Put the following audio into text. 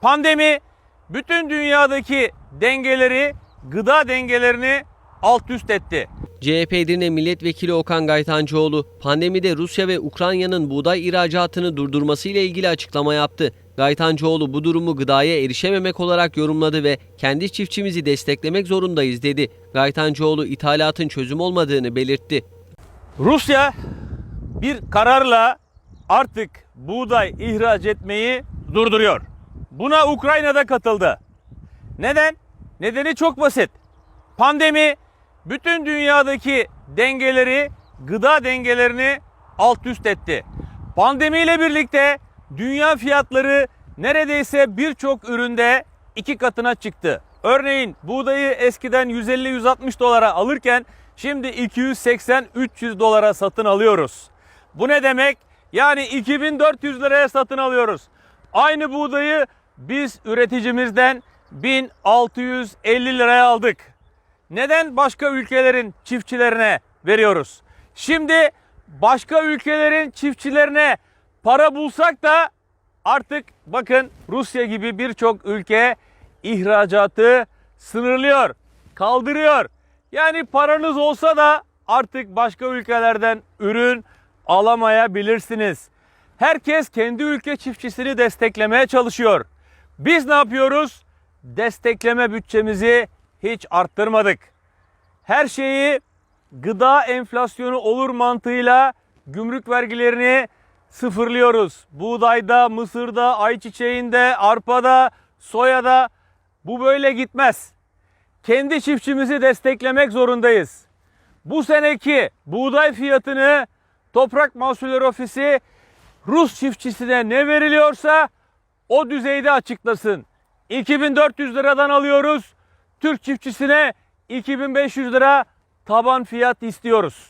Pandemi bütün dünyadaki dengeleri, gıda dengelerini alt üst etti. CHP Edirne Milletvekili Okan Gaytancıoğlu pandemide Rusya ve Ukrayna'nın buğday ihracatını durdurması ile ilgili açıklama yaptı. Gaytancıoğlu bu durumu gıdaya erişememek olarak yorumladı ve kendi çiftçimizi desteklemek zorundayız dedi. Gaytancıoğlu ithalatın çözüm olmadığını belirtti. Rusya bir kararla artık buğday ihraç etmeyi durduruyor. Buna Ukrayna'da katıldı. Neden? Nedeni çok basit. Pandemi bütün dünyadaki dengeleri, gıda dengelerini alt üst etti. Pandemiyle birlikte dünya fiyatları neredeyse birçok üründe iki katına çıktı. Örneğin buğdayı eskiden 150-160 dolara alırken şimdi 280-300 dolara satın alıyoruz. Bu ne demek? Yani 2400 liraya satın alıyoruz. Aynı buğdayı biz üreticimizden 1650 liraya aldık. Neden başka ülkelerin çiftçilerine veriyoruz? Şimdi başka ülkelerin çiftçilerine para bulsak da artık bakın Rusya gibi birçok ülke ihracatı sınırlıyor, kaldırıyor. Yani paranız olsa da artık başka ülkelerden ürün alamayabilirsiniz. Herkes kendi ülke çiftçisini desteklemeye çalışıyor. Biz ne yapıyoruz? Destekleme bütçemizi hiç arttırmadık. Her şeyi gıda enflasyonu olur mantığıyla gümrük vergilerini sıfırlıyoruz. Buğdayda, mısırda, ayçiçeğinde, arpada, soyada bu böyle gitmez. Kendi çiftçimizi desteklemek zorundayız. Bu seneki buğday fiyatını Toprak Mahsulleri Ofisi Rus çiftçisine ne veriliyorsa o düzeyde açıklasın. 2400 liradan alıyoruz. Türk çiftçisine 2500 lira taban fiyat istiyoruz.